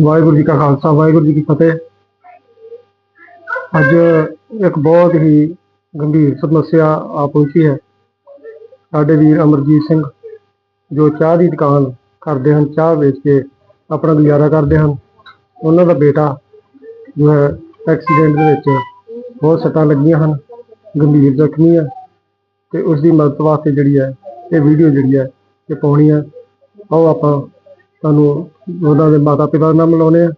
ਵਾਹਿਗੁਰੂ ਜੀ ਕਾ ਖਾਲਸਾ, ਵਾਹਿਗੁਰੂ ਜੀ ਕੀ ਫਤਿਹ। ਅੱਜ ਇੱਕ ਬਹੁਤ ਹੀ ਗੰਭੀਰ ਸਮੱਸਿਆ ਆ ਪਹੁੰਚੀ ਹੈ। ਸਾਡੇ ਵੀਰ ਅਮਰਜੀਤ ਸਿੰਘ, ਜੋ ਚਾਹ ਦੀ ਦੁਕਾਨ ਕਰਦੇ ਹਨ, ਚਾਹ ਵੇਚ ਕੇ ਆਪਣਾ ਗੁਜ਼ਾਰਾ ਕਰਦੇ ਹਨ। ਉਹਨਾਂ ਦਾ ਬੇਟਾ ਜੋ ਹੈ, ਐਕਸੀਡੈਂਟ ਦੇ ਵਿੱਚ ਬਹੁਤ ਸੱਟਾਂ ਲੱਗੀਆਂ ਹਨ, ਗੰਭੀਰ ਜ਼ਖਮੀ ਹੈ ਤੇ ਉਸ ਦੀ ਮਦਦ ਵਾਸਤੇ ਜਿਹੜੀ ਹੈ, ਇਹ ਵੀਡੀਓ ਜਿਹੜੀ ਹੈ, ਇਹ ਪਾਉਣੀ ਹੈ। ਆਓ ਆਪਾਂ ਤੁਹਾਨੂੰ ਉਹਨਾਂ ਦੇ ਮਾਤਾ ਪਿਤਾ ਨਾਲ ਮਿਲਾਉਂਦੇ ਆ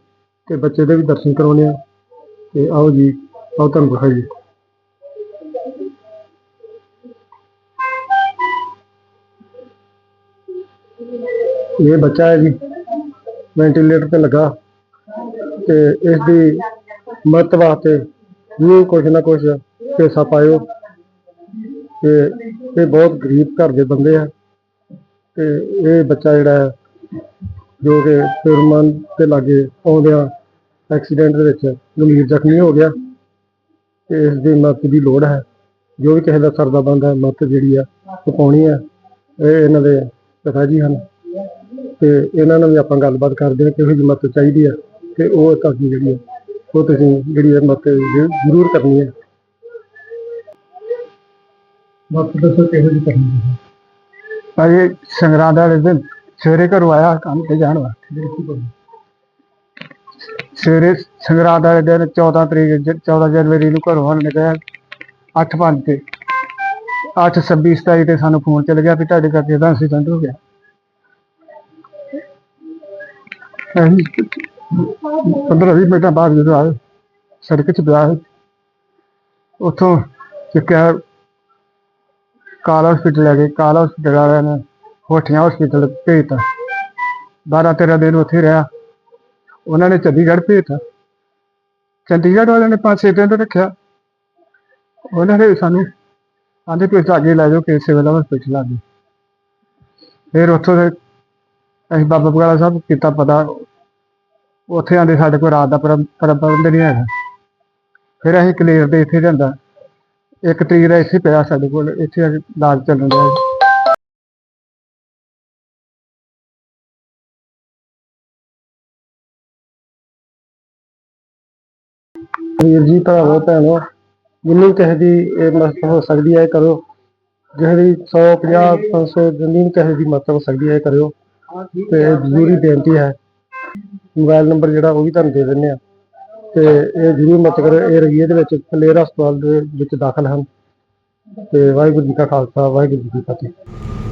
ਤੇ ਬੱਚੇ ਦੇ ਵੀ ਦਰਸ਼ਨ ਕਰਾਉਂਦੇ ਆ ਤੇ ਆਓ ਜੀ, ਆਓ ਤੁਹਾਨੂੰ ਦਿਖਾਈਏ ਇਹ ਬੱਚਾ ਹੈ ਜੀ ਵੈਂਟੀਲੇਟਰ ਤੇ ਲੱਗਾ ਤੇ ਇਸ ਦੀ ਮਦਦ ਵਾਸਤੇ ਵੀ ਕੁਝ ਨਾ ਕੁਝ ਪੈਸਾ ਪਾਇਓ। ਤੇ ਇਹ ਬਹੁਤ ਗਰੀਬ ਘਰ ਦੇ ਬੰਦੇ ਆ। ਤੇ ਇਹ ਬੱਚਾ ਜਿਹੜਾ ਹੈ ਜੋ ਕਿ ਫਿਰਮਨ ਦੇ ਲਾਗੇ ਆਉਂਦਿਆਂ ਐਕਸੀਡੈਂਟ ਦੇ ਵਿੱਚ, ਗੰਭੀਰ ਜ਼ਖਮੀ ਹੋ ਗਿਆ ਤੇ ਇਸ ਦੀ ਮਦਦ ਦੀ ਲੋੜ ਹੈ। ਜੋ ਵੀ ਕਿਸੇ ਦਾ ਸਰਦਾ ਬੰਦਾ ਮਦਦ ਜਿਹੜੀ ਆ, ਉਹ ਆ। ਇਹ ਇਹਨਾਂ ਦੇ ਪਿਤਾ ਜੀ ਹਨ ਤੇ ਇਹਨਾਂ ਨਾਲ ਵੀ ਆਪਾਂ ਗੱਲਬਾਤ ਕਰਦੇ ਹਾਂ ਕਿਹੋ ਜਿਹੀ ਮਦਦ ਚਾਹੀਦੀ ਆ ਤੇ ਉਹ ਤੁਹਾਡੀ ਜਿਹੜੀ ਹੈ ਉਹ ਤੁਸੀਂ ਜਿਹੜੀ ਹੈ ਮਦਦ ਜ਼ਰੂਰ ਕਰਨੀ ਹੈ ਮਦਦ ਦੱਸੋ ਕਿਹੋ ਜਿਹੀ ਕਰਨੀ ਹੈ ਭਾਜੀ, ਸੰਗਰਾਂਦ ਵਾਲੇ ਦਿਨ ਸਵੇਰੇ ਘਰੋਂ ਆਇਆ ਕੰਮ ਤੇ ਜਾਣ ਵਾਸਤੇ। ਸਵੇਰੇ ਸੰਗਰਾਂਦ ਵਾਲੇ ਦਿਨ 14 ਤਰੀਕ ਜ- 14 ਜਨਵਰੀ ਨੂੰ ਘਰੋਂ ਆਉਣ ਲੱਗਾ 8 ਪੰਜ ਤੇ। 8 26 27 ਤੇ ਸਾਨੂੰ ਫੋਨ ਚੱਲ ਗਿਆ ਵੀ ਤੁਹਾਡੇ ਕਰਕੇ ਦਾ ਐਕਸੀਡੈਂਟ ਹੋ ਗਿਆ। ਪੰਦਰਾਂ ਵੀਹ ਮਿੰਟਾਂ ਬਾਅਦ ਜਦੋਂ ਆਏ, ਸੜਕ 'ਚ ਪਿਆ ਉੱਥੋਂ ਚੱਕਿਆ ਕਾਲ ਹਸਪੀਟਲ ਲੈ ਗਏ, ਕਾਲ ਹਸਪੀਟਲ ਵਾਲਿਆਂ ਨੇ ਹੋਠੀਆਂ ਹਸਪੀਟਲ ਭੇਜਤਾ 12 13 ਦਿਨ ਉੱਥੇ ਰਿਹਾ। ਉਹਨਾਂ ਨੇ ਚੰਡੀਗੜ੍ਹ ਭੇਜਤਾ ਚੰਡੀਗੜ੍ਹ ਵਾਲਿਆਂ ਨੇ ਪੰਜ ਛੇ ਦਿਨ ਰੱਖਿਆ। ਉਹਨਾਂ ਨੇ ਸਾਨੂੰ ਆਂਦੇ ਤੁਸੀਂ ਅੱਗੇ ਲੈ ਜਾਓ ਕਿ ਸਿਵਲ ਹਸਪੀਟਲ ਆ ਗਏ ਫਿਰ ਉੱਥੋਂ ਦੇ ਅਸੀਂ ਬਾਬਾ ਬਗਾਲਾ ਸਾਹਿਬ ਕੀਤਾ ਪਤਾ। ਉੱਥੇ ਆਂਦੇ ਸਾਡੇ ਕੋਲ ਰਾਤ ਦਾ ਪ੍ਰਬ- ਪ੍ਰਬੰਧ ਨਹੀਂ ਹੈਗਾ। ਫਿਰ ਅਸੀਂ ਕਲੇਰ ਦੇ ਇੱਥੇ ਜਾਂਦਾ ਇੱਕ ਤਰੀਕ ਦਾ ਇੱਥੇ ਪਿਆ ਸਾਡੇ ਕੋਲ। ਇੱਥੇ ਇਲਾਜ ਚੱਲਣ ਡਿਆ ਵੀਰ ਜੀ, ਭਰਾਵੋ, ਭੈਣੋ, ਜਿੰਨੀ ਕਿਸੇ ਦੀ ਇਹ ਮਦਦ ਹੋ ਸਕਦੀ ਹੈ ਕਰੋ। ਕਿਸੇ ਦੀ 100 50 500 ਜਿੰਨੀ ਕਿਸੇ ਦੀ ਮਦਦ ਹੋ ਸਕਦੀ ਹੈ ਕਰਿਓ। ਤੇ ਜ਼ਰੂਰੀ ਬੇਨਤੀ ਹੈ, ਮੋਬਾਈਲ ਨੰਬਰ ਜਿਹੜਾ ਉਹ ਵੀ ਤੁਹਾਨੂੰ ਦੇ ਦਿੰਦੇ ਆ ਤੇ ਇਹ ਜ਼ਰੂਰ ਮਦਦ ਕਰੋ, ਇਹ ਰਗੀਏ ਦੇ ਵਿੱਚ ਫਲੇਰ ਹਸਪਤਾਲ ਦੇ ਵਿੱਚ ਦਾਖਲ ਹਨ। ਤੇ ਵਾਹਿਗੁਰੂ ਜੀ ਕਾ ਖਾਲਸਾ, ਵਾਹਿਗੁਰੂ ਜੀ ਕੀ ਫਤਿਹ।